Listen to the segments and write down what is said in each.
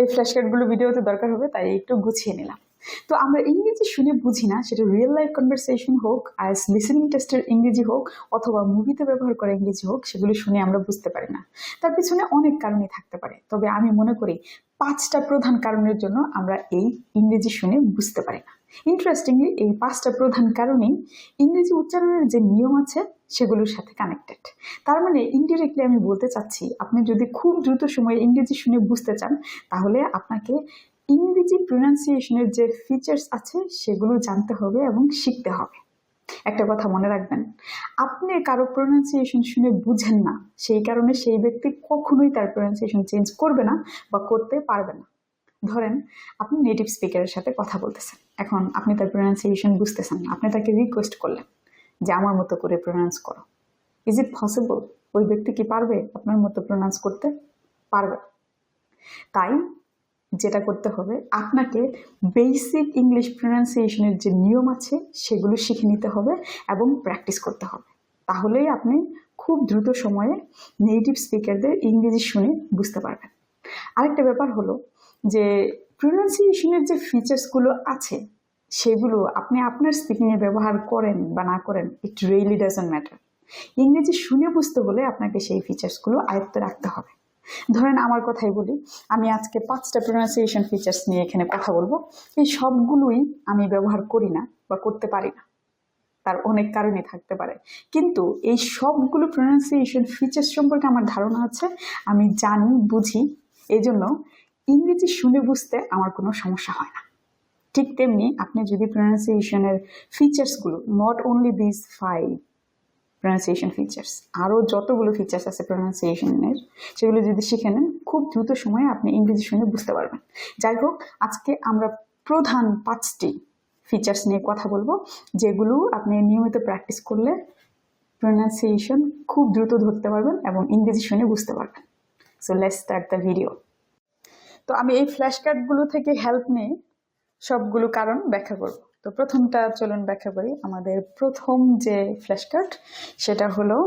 এই ফ্ল্যাশ কার্ডগুলো ভিডিওতে দরকার হবে তাই একটু গুছিয়ে নিলাম। তো আমরা ইংরেজি শুনে বুঝি না, সেটা রিয়েল লাইফ কনভারসেশন হোক আইস লিসেনিং টেস্টের ইংরেজি হোক, অথবা মুভিতে ব্যবহার করা ইংরেজি হোক, সেগুলো শুনে আমরা বুঝতে পারি না। তার পিছনে অনেক কারণই থাকতে পারে। তবে আমি মনে করি পাঁচটা প্রধান কারণের জন্য আমরা এই ইংরেজি শুনে বুঝতে পারি না। ইন্টারেস্টিংলি এই পাঁচটা প্রধান কারণেই ইংরেজি উচ্চারণের যে নিয়ম আছে, সেগুলোর সাথে কানেক্টেড তার মানে ইনডিরেক্টলি আমি বলতে চাচ্ছি, আপনি যদি খুব দ্রুত সময়ে ইংরেজি শুনে বুঝতে চান, তাহলে আপনাকে ইংরেজি প্রোনাউন্সিয়েশনের যে ফিচার্স আছে, সেগুলো জানতে হবে এবং শিখতে হবে। একটা কথা মনে রাখবেন, আপনি কারও প্রোনাউন্সিয়েশন শুনে বুঝেন না, সেই কারণে সেই ব্যক্তি কখনোই তার প্রোনাউন্সিয়েশন চেঞ্জ করবে না বা করতে পারবে না। ধরেন, আপনি নেটিভ স্পিকারের সাথে কথা বলতেছেন, এখন আপনি তার প্রোনাউন্সিয়েশন বুঝতেছেন আপনি তাকে রিকোয়েস্ট করলেন যে আমার মতো করে প্রোনাউন্স করো। ইজ ইট পসিবল ওই ব্যক্তি কি পারবে আপনার মতো প্রোনাউন্স করতে? পারবে। তাই যেটা করতে হবে, আপনাকে বেসিক ইংলিশ প্রোনাউন্সিয়েশনের যে নিয়ম আছে, সেগুলো শিখে নিতে হবে এবং প্র্যাকটিস করতে হবে। তাহলেই আপনি খুব দ্রুত সময়ে নেটিভ স্পিকারদের ইংরেজি শুনে বুঝতে পারবেন। আরেকটা ব্যাপার হলো যে প্রোনাউন্সিয়েশনের যে ফিচার্সগুলো আছে, সেগুলো আপনি আপনার স্পিকিংয়ে ব্যবহার করেন বা না করেন ইট রিয়েলি ডাজন্ট ম্যাটার ইংরেজি শুনে বুঝতে হলে আপনাকে সেই ফিচার্সগুলো আয়ত্তে রাখতে হবে। ধরেন আমার কথাই বলি, আমি আজকে পাঁচটা প্রোনাউন্সিয়েশন ফিচার্স নিয়ে এখানে কথা বলব। এই সবগুলোই আমি ব্যবহার করি না বা করতে পারি না। তার অনেক কারণই থাকতে পারে। কিন্তু এই সবগুলো প্রোনাউন্সিয়েশন ফিচার্স সম্পর্কে আমার ধারণা আছে, আমি জানি, বুঝি এই জন্য ইংরেজি শুনে বুঝতে আমার কোনো সমস্যা হয় না। ঠিক তেমনি আপনি যদি প্রোনাউন্সিয়েশনের ফিচার্সগুলো not only this five pronunciation features আরও যতগুলো ফিচার্স আছে প্রোনাউন্সিয়েশনের সেগুলো যদি শিখে নেন, খুব দ্রুত সময়ে আপনি ইংরেজি শুনে বুঝতে পারবেন। যাই হোক, আজকে আমরা প্রধান পাঁচটি ফিচার্স নিয়ে কথা বলব, যেগুলো আপনি নিয়মিত প্র্যাকটিস করলে প্রোনাউন্সিয়েশন খুব দ্রুত ধরতে পারবেন এবং ইংরেজি শুনে বুঝতে পারবেন। So let's start the video তো আমি এই ফ্ল্যাশ কার্ডগুলো থেকে হেল্প নিয়ে সবগুলো কারণ ব্যাখ্যা করব। তো প্রথমটা চলুন ব্যাখ্যা করি। আমাদের প্রথম যে ফ্ল্যাশ কার্ড সেটা হলো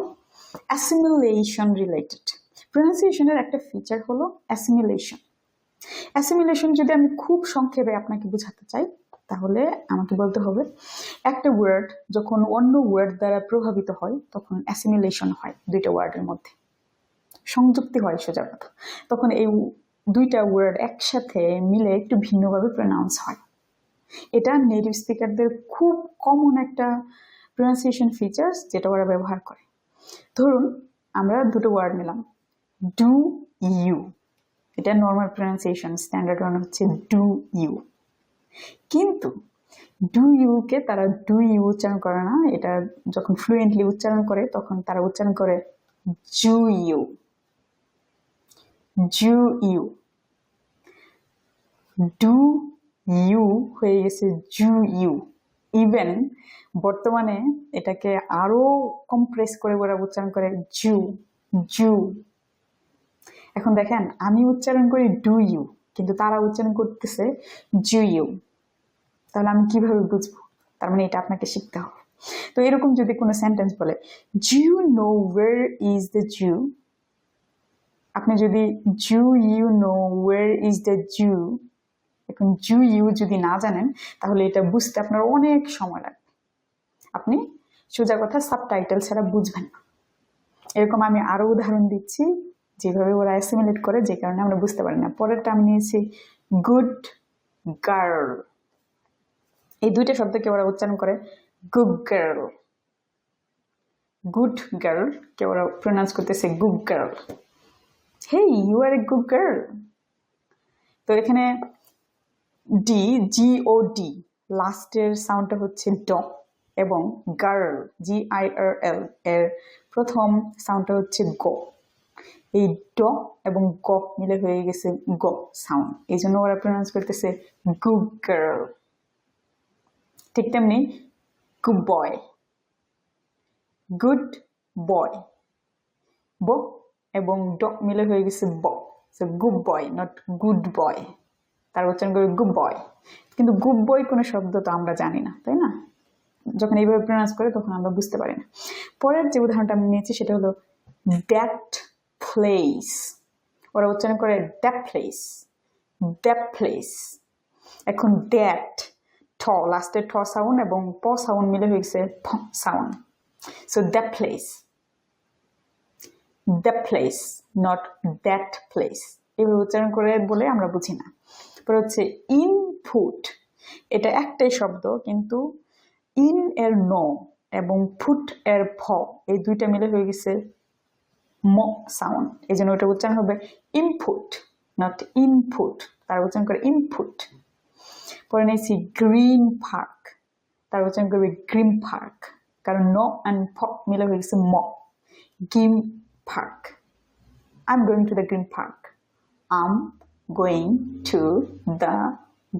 অ্যাসিমিলেশন রিলেটেড প্রোনাউন্সিয়েশনের একটা ফিচার হলো অ্যাসিমিলেশন অ্যাসিমিলেশন যদি আমি খুব সংক্ষেপে আপনাকে বোঝাতে চাই, তাহলে আমাকে বলতে হবে, একটা ওয়ার্ড যখন অন্য ওয়ার্ড দ্বারা প্রভাবিত হয়, তখন অ্যাসিমিলেশন হয় দুইটা ওয়ার্ডের মধ্যে। সংযুক্তি হয় সোজা কথা। তখন এই দুইটা ওয়ার্ড একসাথে মিলে একটু ভিন্নভাবে প্রোনাউন্স হয়। এটা নেটিভ স্পিকারদের খুব কমন একটা প্রোনাউন্সিয়েশন ফিচার্স যেটা ওরা ব্যবহার করে। ধরুন, আমরা দুটো ওয়ার্ড নিলাম। ডু ইউ এটা নর্মাল প্রোনাউন্সিয়েশন স্ট্যান্ডার্ড ওয়ান হচ্ছে ডু ইউ কিন্তু ডু ইউকে তারা ডু ইউ উচ্চারণ করে না, এটা যখন ফ্লুয়েন্টলি উচ্চারণ করে, তখন তারা উচ্চারণ করে ju you ju you do you হয়ে গেছে জু ইউ ইভেন বর্তমানে এটাকে আরও কম্প্রেস করে ওরা উচ্চারণ করে জু জু এখন দেখেন, আমি উচ্চারণ করি ডু ইউ কিন্তু তারা উচ্চারণ করতেছে জু ইউ তাহলে আমি কীভাবে বুঝব? তার মানে এটা আপনাকে শিখতে হবে। তো এরকম যদি কোনো সেন্টেন্স বলে ju know where is the zoo আপনি যদি ju you know where is the zoo এখন জু ইউ যদি না জানেন, তাহলে এটা বুঝতে আপনার অনেক সময় লাগবে। আপনি সোজা কথা সাবটাইটেল ছাড়া বুঝবেন না। এরকম আমি আরও উদাহরণ দিচ্ছি, যেভাবে ওরা অ্যাসিমিলেট করে, যে কারণে আমরা বুঝতে পারি না। পরেরটা আমি নিয়েছি গুড গার্ল এই দুইটা শব্দকে ওরা উচ্চারণ করে গুড গার্ল গুড গার্ল কে ওরা প্রোনাউন্স করতেছে good girl hey you are a good girl তো এখানে ডি জি ও ডি লাস্টের সাউন্ডটা হচ্ছে ড এবং গার্ল জি আই আর এল এর প্রথম সাউন্ডটা হচ্ছে গ। এই ড এবং গ মিলে হয়ে গেছে গ সাউন্ড এই জন্য ওরা প্রোনাউন্স করতেছে গুড গার্ল ঠিক তেমনি গুড বয় গুড বয় ব এবং ড মিলে হয়ে গেছে ব। Good boy not good boy তার উচ্চারণ করে গুড বয় কিন্তু গুড বয় কোনো শব্দ তো আমরা জানি না, তাই না? যখন এইভাবে প্রোনাউন্স করে তখন আমরা বুঝতে পারি না। পরের যে উদাহরণটা আমি নিয়েছি সেটা হলো দ্যাট প্লেস ওরা উচ্চারণ করে দ্যাট প্লেস দ্য প্লেস এখন দ্যাট ঠ লাস্টে ঠ সাউন্ড এবং প সাউন্ড মিলে হয়ে গেছে ফ sound so the place the place not that place এভাবে উচ্চারণ করে বলে আমরা বুঝি না। পরে হচ্ছে ইনপুট এটা একটাই শব্দ, কিন্তু ইন এর ন এবং ফুট এর ফ এই দুইটা মিলে হয়ে গেছে ম সাউন্ড এই জন্য ওটা উচ্চারণ হবে ইনপুট নট ইনপুট তার উচ্চারণ করে ইনপুট পরে নিয়েছি গ্রিন পার্ক তার উচ্চারণ করবে গ্রিন পার্ক কারণ ন অ্যান্ড ফ মিলে হয়ে গেছে ম। Green park I am going to the green park am going to the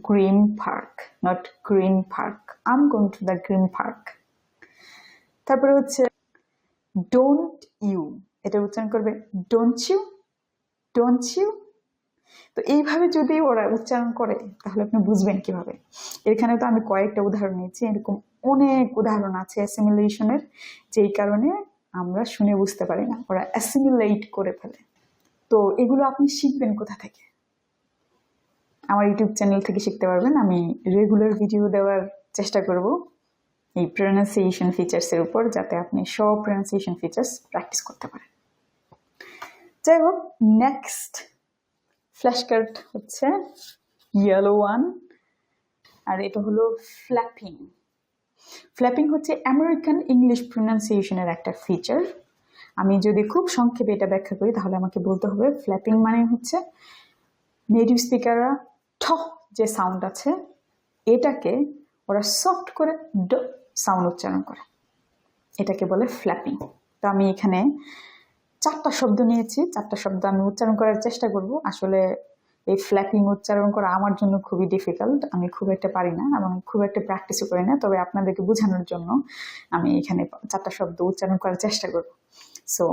green park not green park am going to the green park তারপরে হচ্ছে ডোন্ট ইউ এটা উচ্চারণ করবে ডোন্ট ইউ ডোন্ট ইউ তো এইভাবে যদি ওরা উচ্চারণ করে, তাহলে আপনি বুঝবেন কীভাবে। এখানে তো আমি কয়েকটা উদাহরণ নিয়েছি, এরকম অনেক উদাহরণ আছে অ্যাসিমিলেশনের যেই কারণে আমরা শুনে বুঝতে পারি না, ওরা অ্যাসিমিলেট করে ফেলে। তো এগুলো আপনি শিখবেন কোথা থেকে? আমার ইউটিউব চ্যানেল থেকে শিখতে পারবেন। আমি রেগুলার ভিডিও দেওয়ার চেষ্টা করব এই প্রনাউন্সিয়েশন ফিচার্সের উপর, যাতে আপনি সব প্রনাউন্সিয়েশন ফিচার্স প্র্যাকটিস করতে পারেন। যাই হোক নেক্সট ফ্ল্যাশ কার্ড হচ্ছে ইয়েলো ওয়ান আর এটা হলো ফ্ল্যাপিং ফ্ল্যাপিং হচ্ছে আমেরিকান ইংলিশ প্রনাউন্সিয়েশনের একটা ফিচার আমি যদি খুব সংক্ষেপে এটা ব্যাখ্যা করি, তাহলে আমাকে বলতে হবে ফ্ল্যাপিং মানে হচ্ছে নেটিভ স্পিকাররা ঠ যে সাউন্ড আছে, এটাকে ওরা সফট করে ড সাউন্ড উচ্চারণ করে। এটাকে বলে ফ্ল্যাপিং তো আমি এখানে চারটা শব্দ নিয়েছি, চারটা শব্দ আমি উচ্চারণ করার চেষ্টা করব। আসলে এই ফ্ল্যাপিং উচ্চারণ করা আমার জন্য খুবই ডিফিকাল্ট আমি খুব একটা পারি না এবং খুব একটা প্র্যাকটিসও করি না। তবে আপনাদেরকে বোঝানোর জন্য আমি এখানে চারটা শব্দ উচ্চারণ করার চেষ্টা করব। সো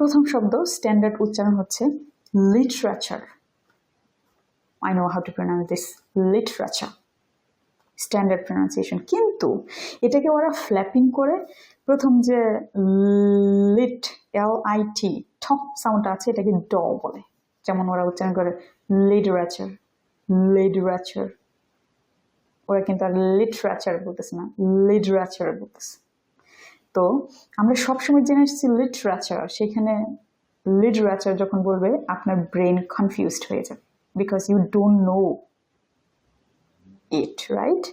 প্রথম শব্দ স্ট্যান্ডার্ড উচ্চারণ হচ্ছে literature I know how to pronounce this literature standard pronunciation কিন্তু এটাকে ওরা ফ্ল্যাপিং করে, প্রথম যে লিট এল আই টি ঠক সাউন্ড আছে, এটাকে ড বলে। যেমন ওরা উচ্চারণ করে লিটারেচার লিটারেচার ওরা কিন্তু আর লিটারেচার বলতেছে না লিটারেচার বলতেছে তো আমরা সবসময় জেনে এসেছি লিটারেচার সেখানে লিটারেচার যখন বলবে, আপনার ব্রেন কনফিউজড হয়ে যাবে। Because you don't know it right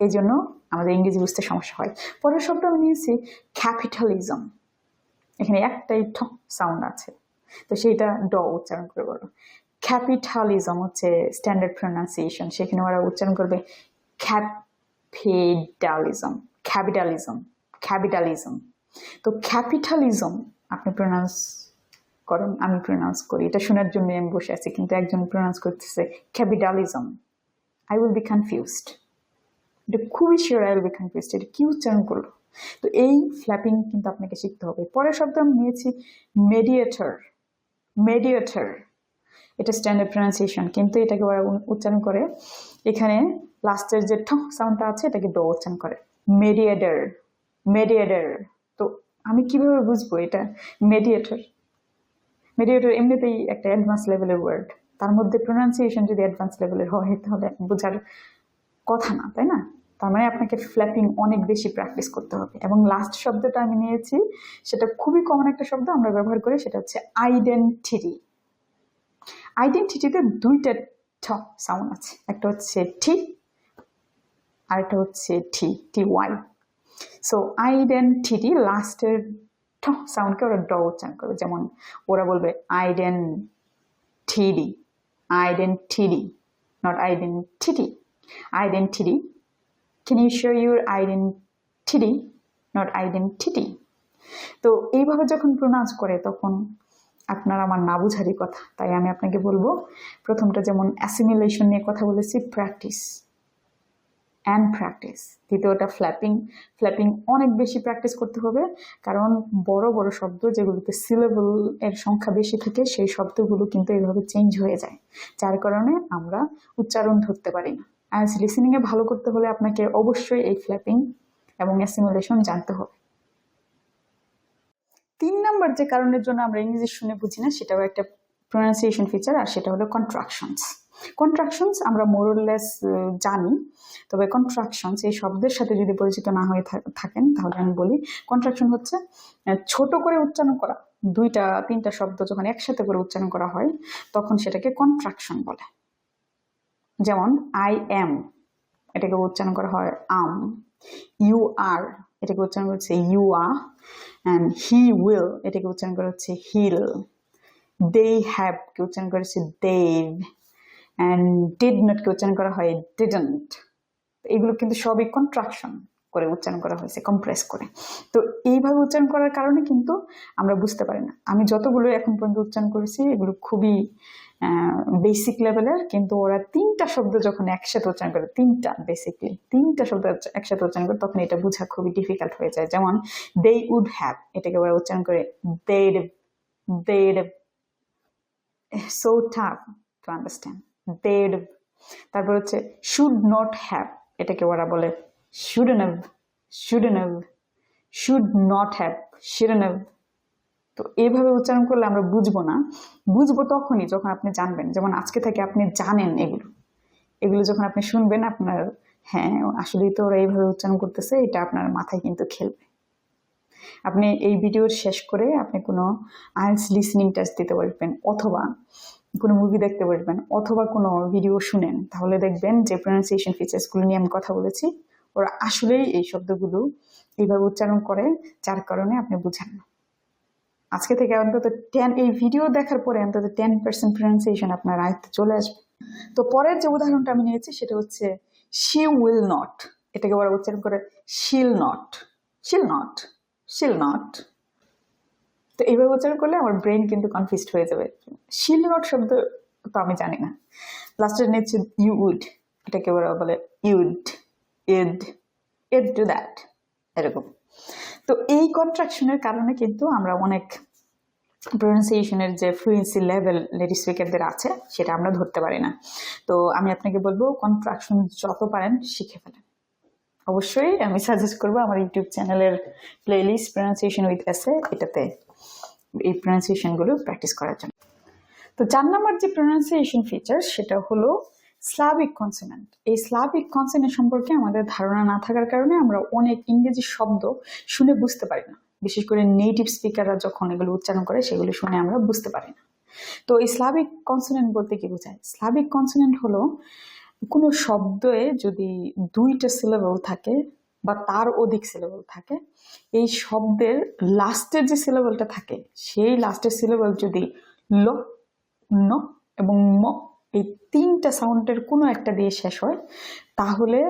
এই জন্য আমাদের ইংরেজি বুঝতে সমস্যা হয়। পরের শব্দ আমি নিয়েছি ক্যাপিটালিজম এখানে একটাই ঠ সাউন্ড আছে। তো সেইটা ড উচ্চারণ করে বলো। ক্যাপিটালিজম হচ্ছে স্ট্যান্ডার্ড প্রোনাউন্সিয়েশন সেখানে ওরা উচ্চারণ করবে ক্যাপিটালিজম ক্যাপিটালিজম ক্যাপিটালিজম তো ক্যাপিটালিজম আপনি প্রোনাউন্স করেন, আমি প্রোনাউন্স করি। এটা শোনার জন্য আমি বসে আছি, কিন্তু একজন প্রোনাউন্স করতেছে capitalism I will be confused এটা খুবই sure I will be confused এটা কি উচ্চারণ করল? তো এই ফ্ল্যাপিং কিন্তু আপনাকে শিখতে হবে। পরের শব্দ আমি নিয়েছি মেডিয়েটর মেডিয়েটর এটা স্ট্যান্ডার্ড প্রনাউন্সিয়েশন কিন্তু এটাকে ওরা উচ্চারণ করে। এখানে লাস্টের যে ঠ সাউন্ডটা আছে, এটাকে ড উচ্চারণ করে। মেডিয়েটার মেডিয়েটার তো আমি কীভাবে বুঝব এটা? মেডিয়েটর মেডিয়েটর এমনিতেই একটা অ্যাডভান্স লেভেলের ওয়ার্ড তার মধ্যে প্রোনাউন্সিয়েশন যদি অ্যাডভান্স লেভেলের হয়, তাহলে বোঝার কথা না, তাই না? তার মানে আপনাকে ফ্ল্যাপিং অনেক বেশি প্র্যাকটিস করতে হবে। এবং লাস্ট শব্দটা আমি নিয়েছি, সেটা খুবই কমন একটা শব্দ আমরা ব্যবহার করি, সেটা হচ্ছে আইডেন্টিটি আইডেন্টিটিতে দুইটা ঠ সাউন্ড আছে। একটা হচ্ছে টি আরেকটা হচ্ছে T T Y so identity লাস্টের ঠ সাউন্ডকে ওরা ড উচ্চারণ করবে। যেমন ওরা বলবে identity identity not identity identity. Can you show your identity, not identity? তো এইভাবে যখন প্রোনাউন্স করে, তখন আপনার আমার না বুঝারই কথা। তাই আমি আপনাকে বলব, প্রথমটা যেমন অ্যাসিমিলেশন নিয়ে কথা বলেছি প্র্যাকটিস অ্যান্ড প্র্যাকটিস দ্বিতীয়টা ফ্ল্যাপিং ফ্ল্যাপিং অনেক বেশি প্র্যাকটিস করতে হবে, কারণ বড় বড় শব্দ যেগুলোতে সিলেবল এর সংখ্যা বেশি থাকে, সেই শব্দগুলো কিন্তু এইভাবে চেঞ্জ হয়ে যায়, যার কারণে আমরা উচ্চারণ ধরতে পারি না। অ্যাজ লিসেনিংয়ে ভালো করতে হলে আপনাকে অবশ্যই এই ফ্ল্যাপিং এবং অ্যাসিমুলেশন জানতে হবে। তিন নাম্বার যে কারণের জন্য আমরা ইংরেজি শুনে বুঝি না, সেটাও একটা প্রোনাউন্সিয়েশন ফিচার আর সেটা হলো কন্ট্রাকশনস কন্ট্রাকশনস আমরা মোরলেস জানি, তবে কন্ট্রাকশনস এই শব্দের সাথে যদি পরিচিত না হয়ে থাকেন, তাহলে আমি বলি কন্ট্রাকশন হচ্ছে ছোট করে উচ্চারণ করা, দুইটা, তিনটা শব্দ যখন একসাথে করে উচ্চারণ করা হয়, তখন সেটাকে কন্ট্রাকশন বলে। যেমন আই এম এটাকে উচ্চারণ করা হয় আম ইউ আর এটাকে উচ্চারণ করছে you uh and he will এটাকে উচ্চারণ করা হচ্ছে হিল দে হ্যাভ কে উচ্চারণ করা হচ্ছে দেভ অ্যান্ড ডিড নটকে উচ্চারণ করা হয়? ডিডন্ট এগুলো কিন্তু সবই কন্ট্রাকশন করে উচ্চারণ করা হয়েছে কম্প্রেস করে। তো এইভাবে উচ্চারণ করার কারণে কিন্তু আমরা বুঝতে পারি না। আমি যতগুলো এখন পর্যন্ত উচ্চারণ করেছি, এগুলো খুবই বেসিক লেভেলের কিন্তু ওরা তিনটা শব্দ যখন একসাথে উচ্চারণ করে, তিনটা বেসিকলি তিনটা শব্দ একসাথে উচ্চারণ করে, তখন এটা বোঝা খুবই ডিফিকাল্ট হয়ে যায়। যেমন দে উড হ্যাভ এটাকে ওরা উচ্চারণ করে dead dead so tough to understand dead তারপর হচ্ছে শুড নট হ্যাভ এটাকে ওরা বলে shouldn't have shouldn't have should not have shouldn't have তো এইভাবে উচ্চারণ করলে আমরা বুঝব না। বুঝব তখনই যখন আপনি জানবেন, যেমন আজকে থেকে আপনি জানেন এগুলো। এগুলো যখন আপনি শুনবেন, আপনার হ্যাঁ আসলেই তো ওরা এইভাবে উচ্চারণ করতেছে, এটা আপনার মাথায় কিন্তু খেলবে। আপনি এই ভিডিওর শেষ করে আপনি কোনো আইএলস লিসনিং টেস্ট দিতে পারবেন, অথবা কোনো মুভি দেখতে পারবেন অথবা কোনো ভিডিও শুনেন, তাহলে দেখবেন যে প্রনাউন্সিয়েশন ফিচার্সগুলো নিয়ে আমি কথা বলেছি। ওরা আসলেই এই শব্দগুলো এইভাবে উচ্চারণ করে, যার কারণে আপনি বুঝেন না। আজকে থেকে অন্তত টেন এই ভিডিও দেখার পরে অন্তত টেন পার্সেন্ট প্রনাউন্সিয়েশন আপনার আয়ত্তে চলে আসবে। তো পরের যে উদাহরণটা আমি নিয়েছি, সেটা হচ্ছে শি উইল নট এটাকে ওরা উচ্চারণ করে শিল নট শিল নট শিল নট তো এইভাবে উচ্চারণ করলে আমার ব্রেন কিন্তু কনফিউজড হয়ে যাবে। শিল নট শব্দ তো আমি জানি না। লাস্টের নিচ্ছে ইউ উড এটাকে ওরা বলে ইউড ইড ইড টু দ্যাট এরকম। তো এই কন্ট্রাকশনের কারণে কিন্তু আমরা অনেক প্রনাউন্সিয়েশনের যে ফ্লুয়েন্সি লেভেল লেডি স্পিকারদের আছে, সেটা আমরা ধরতে পারি না। তো আমি আপনাকে বলব কন্ট্রাকশন যত পারেন শিখে ফেলেন। অবশ্যই আমি সাজেস্ট করব আমার ইউটিউব চ্যানেলের প্লেলিস্ট প্রনাউন্সিয়েশন উইথ এসে এটাতে এই প্রনাউন্সিয়েশনগুলো প্র্যাকটিস করার জন্য। তো চার নম্বর যে প্রনাউন্সিয়েশন ফিচার সেটা হলো স্লাভিক কনসোনেন্ট এই স্লাভিক কনসোনেন্ট সম্পর্কে আমাদের ধারণা না থাকার কারণে আমরা অনেক ইংরেজি শব্দ শুনে বুঝতে পারি না। বিশেষ করে নেটিভ স্পিকাররা যখন এগুলো উচ্চারণ করে, সেগুলো শুনে আমরা বুঝতে পারি না। তো এই স্লাভিক কনসোনেন্ট বলতে কি বোঝায়? স্লাভিক কনসোনেন্ট হলো কোনো শব্দে যদি দুইটা সিলেবল থাকে বা তার অধিক সিলেবল থাকে। এই শব্দের লাস্টের যে সিলেবলটা থাকে, সেই লাস্টের সিলেবল যদি ল, ন এবং ম এই তিনটা সাউন্ডের কোনো একটা দিয়ে শেষ হয়, তাহলে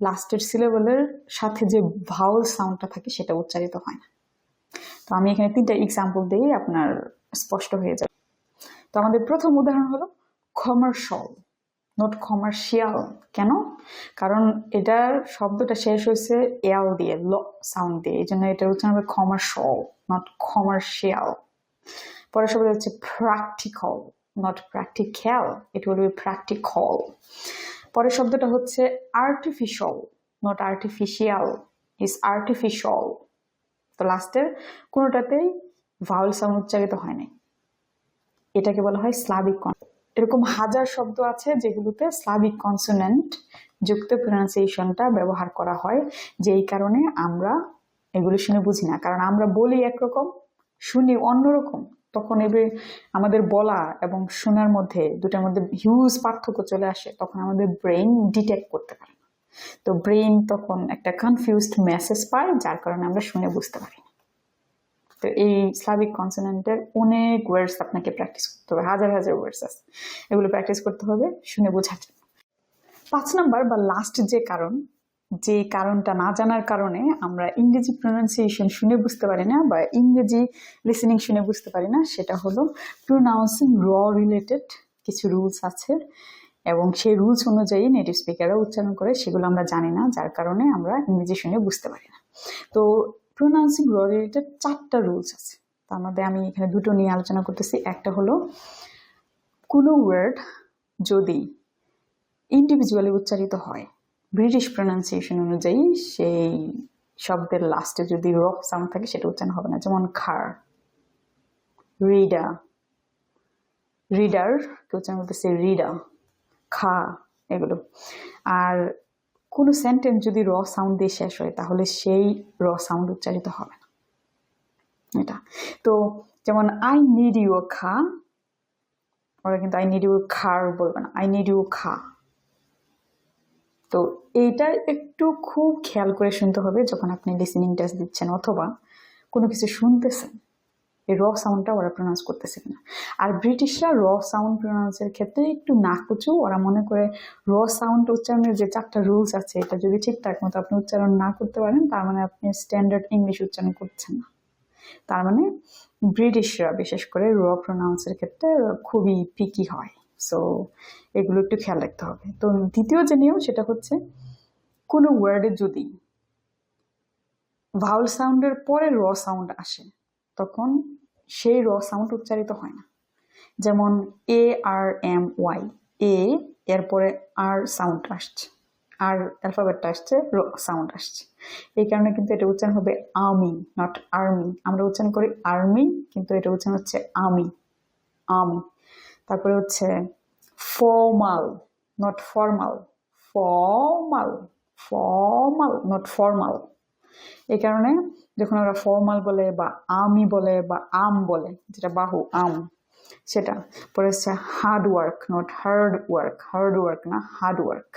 লাস্টের সিলেবলের সাথে যে ভাউল সাউন্ডটা থাকে, সেটা উচ্চারিত হয় না। তো আমি এখানে তিনটা এক্সাম্পল দিয়ে আপনার স্পষ্ট হয়ে যাবে। তো আমাদের প্রথম উদাহরণ হলো কমার্শাল নট কমার্শিয়াল কেন? কারণ এটার শব্দটা শেষ হয়েছে এল দিয়ে, ল সাউন্ড দিয়ে। এই জন্য এটা উচ্চারণ হবে কমার্শাল নট কমার্শিয়াল পরের শব্দ হচ্ছে practical not practical it will be practical পরের শব্দটা হচ্ছে artificial not artificial is artificial তো লাস্টের কোনোটাতেই ভাউল সাউন্ড উচ্চারিত হয় নাই। এটাকে বলা হয় স্লাবিক স্লাভিক এরকম হাজার শব্দ আছে যেগুলোতে স্লাভিক কনসোনেন্ট যুক্ত প্রনাউন্সিয়েশনটা ব্যবহার করা হয়, যেই কারণে আমরা এগুলো শুনে বুঝি না। কারণ আমরা বলি একরকম, শুনি অন্যরকম, তখন এবার আমাদের বলা এবং শোনার মধ্যে দুটার মধ্যে হিউজ পার্থক্য চলে আসে, তখন আমাদের ব্রেন ডিটেক্ট করতে পারে। না তো ব্রেন তখন একটা কনফিউজড মেসেজ পায়, যার কারণে আমরা শুনে বুঝতে পারি। তো এই স্লাভিক কনসোনেন্টের অনেক ওয়ার্ডস আপনাকে প্র্যাকটিস করতে হবে, হাজার হাজার ওয়ার্ডস আছে। এগুলো প্র্যাকটিস করতে হবে, শুনে বোঝার জন্য। পাঁচ নাম্বার বা লাস্ট যে কারণ, যে কারণটা না জানার কারণে আমরা ইংরেজি প্রনাউন্সিয়েশন শুনে বুঝতে পারি না বা ইংরেজি লিসেনিং শুনে বুঝতে পারি না, সেটা হলো প্রোনাউন্সিং র রিলেটেড কিছু রুলস আছে এবং সেই রুলস অনুযায়ী নেটিভ স্পিকাররা উচ্চারণ করে, সেগুলো আমরা জানি না, যার কারণে আমরা ইংরেজি শুনে বুঝতে পারি না। তো প্রোনাউন্সিং র রিলেটেড চারটা রুলস আছে। তার মধ্যে আমি এখানে দুটো নিয়ে আলোচনা করতেছি। একটা হলো, কোনো ওয়ার্ড যদি ইন্ডিভিজুয়ালি উচ্চারিত হয় ব্রিটিশ প্রনাউন্সিয়েশন অনুযায়ী সেই শব্দের লাস্টে যদি র সাউন্ড থাকে, সেটা উচ্চারণ হবে না। যেমন খার রিডা রিডার কে উচ্চারণ করতেছে? রিডা খা এগুলো। আর কোনো সেন্টেন্স যদি র সাউন্ড দিয়ে শেষ হয়, তাহলে সেই র সাউন্ড উচ্চারিত হবে না। এটা। তো যেমন আই নিড ইউ খা ওরা কিন্তু আই নিড ইউ খার বলবে না। আই নিড ইউ খা তো এইটা একটু খুব খেয়াল করে শুনতে হবে যখন আপনি লিসেনিং টেস্ট দিচ্ছেন অথবা কোনো কিছু শুনতেছেন। এই র সাউন্ডটা ওরা প্রনাউন্স করতেছে কিনা। আর ব্রিটিশরা র সাউন্ড প্রনাউন্সের ক্ষেত্রে একটু না নাকুচু, ওরা মনে করে র সাউন্ড উচ্চারণের যে চারটা রুলস আছে, এটা যদি ঠিকঠাক মতো আপনি উচ্চারণ না করতে পারেন, তার মানে আপনি স্ট্যান্ডার্ড ইংলিশ উচ্চারণ করছেন না। তার মানে ব্রিটিশরা বিশেষ করে র প্রনাউন্সের ক্ষেত্রে খুবই পিকি হয়। সো এগুলো একটু খেয়াল রাখতে হবে। তো দ্বিতীয় যে নিয়ম, সেটা হচ্ছে কোনো ওয়ার্ডে যদি ভাউল সাউন্ডের পরে র সাউন্ড আসে, তখন সেই র সাউন্ড উচ্চারিত হয় না। যেমন এ আর এম ওয়াই এ এরপরে আর সাউন্ড আসছে। আর অ্যালফাবেটটা আসছে, র সাউন্ড আসছে। এই কারণে কিন্তু এটা উচ্চারণ হবে আমি নট আর্মি আমরা উচ্চারণ করি আর্মি কিন্তু এটা উচ্চারণ হচ্ছে আমি আমি তারপরে হচ্ছে formal not formal formal formal not formal এই কারণে যখন আমরা ফর্মাল বলে বা আমি বলে বা আম বলে, যেটা বাহু, আম, সেটা। পরে হচ্ছে hard work not hard work hard work না হার্ড ওয়ার্ক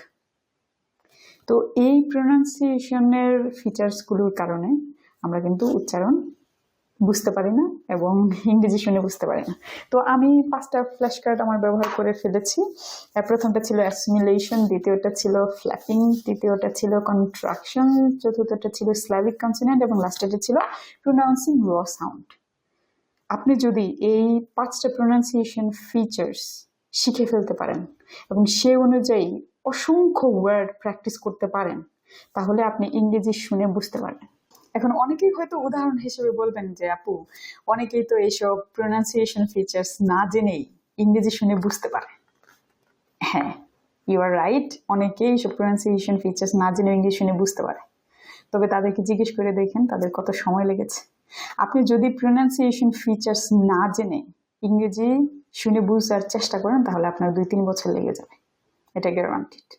তো এই প্রোনাউন্সিয়েশনের ফিচার্সগুলোর কারণে আমরা কিন্তু উচ্চারণ বুঝতে পারি না এবং ইংরেজি শুনে বুঝতে পারি না। তো আমি পাঁচটা ফ্ল্যাশ কার্ড আমার ব্যবহার করে ফেলেছি। প্রথমটা ছিল অ্যাসিমিলেশন দ্বিতীয়টা ছিল ফ্ল্যাপিং তৃতীয়টা ছিল কন্ট্রাকশন চতুর্থটা ছিল স্ল্যাভিক কনসিনেন্ট এবং লাস্টেটা ছিল প্রোনাউন্সিং র সাউন্ড আপনি যদি এই পাঁচটা প্রোনাউন্সিয়েশন ফিচার্স শিখে ফেলতে পারেন এবং সে অনুযায়ী অসংখ্য ওয়ার্ড প্র্যাকটিস করতে পারেন, তাহলে আপনি ইংরেজি শুনে বুঝতে পারবেন। এখন অনেকেই হয়তো উদাহরণ হিসেবে বলবেন যে, আপু, অনেকেই তো এইসব প্রোনাউন্সিয়েশন ফিচার্স না জেনেই ইংরেজি শুনে বুঝতে পারে। হ্যাঁ ইউ আর রাইট অনেকেই এইসব প্রোনাউন্সিয়েশন ফিচার্স না জেনে ইংলিশ শুনে বুঝতে পারে। তবে তাদেরকে জিজ্ঞেস করে দেখেন তাদের কত সময় লেগেছে। আপনি যদি প্রোনাউন্সিয়েশন ফিচার্স না জেনে ইংরেজি শুনে বুঝার চেষ্টা করেন, তাহলে আপনার দুই তিন বছর লেগে যাবে। এটা গ্যারান্টিড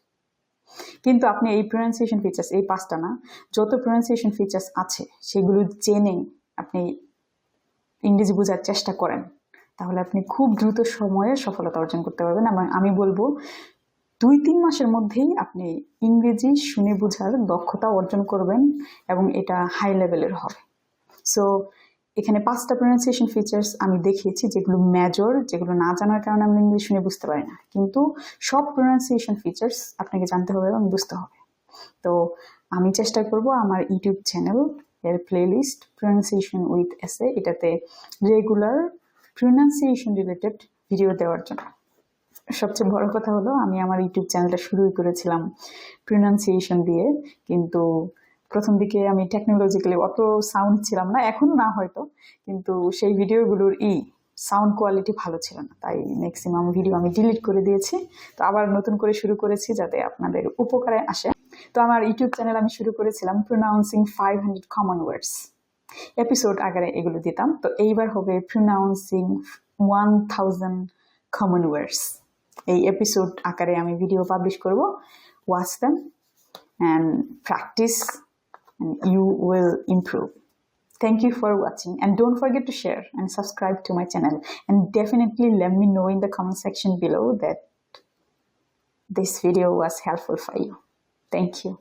কিন্তু আপনি এই প্রোনাউন্সিয়েশন ফিচার্স এই পাঁচটা না, যত প্রোনাউন্সিয়েশন ফিচার্স আছে, সেগুলো জেনে আপনি ইংরেজি বোঝার চেষ্টা করেন। তাহলে আপনি খুব দ্রুত সময়ে সফলতা অর্জন করতে পারবেন এবং আমি বলব, দুই তিন মাসের মধ্যেই আপনি ইংরেজি শুনে বোঝার দক্ষতা অর্জন করবেন এবং এটা হাই লেভেলের হবে। সো এখানে পাঁচটা প্রোনাউন্সিয়েশন ফিচার্স আমি দেখিয়েছি যেগুলো মেজর যেগুলো না জানার কারণে আমি ইংলিশ শুনে বুঝতে পারি না। কিন্তু সব প্রোনাউন্সিয়েশন ফিচার্স আপনাকে জানতে হবে এবং বুঝতে হবে। তো আমি চেষ্টা করব আমার ইউটিউব চ্যানেল এর প্লেলিস্ট প্রোনাউন্সিয়েশন উইথ এসে এটাতে রেগুলার প্রোনাউন্সিয়েশন রিলেটেড ভিডিও দেওয়ার জন্য। সবচেয়ে বড় কথা হলো, আমি আমার ইউটিউব চ্যানেলটা শুরুই করেছিলাম প্রোনাউন্সিয়েশন দিয়ে, কিন্তু প্রথম দিকে আমি টেকনোলজিক্যালি অত সাউন্ড ছিলাম না, এখন না হয়তো, কিন্তু সেই ভিডিওগুলোর ই সাউন্ড কোয়ালিটি ভালো ছিল না। তাই ম্যাক্সিমাম ভিডিও আমি ডিলিট করে দিয়েছি। তো আবার নতুন করে শুরু করেছি যাতে আপনাদের উপকারে আসে। তো আমার ইউটিউব চ্যানেল আমি শুরু করেছিলাম pronouncing five hundred common words episode আগে এগুলো দিতাম। তো এইবার হবে pronouncing one thousand common words এই এপিসোড আকারে আমি ভিডিও পাবলিশ করব। Watch them and practise you will improve. Thank you for watching and don't forget to share and subscribe to my channel and definitely let me know in the comment section below that this video was helpful for you. Thank you.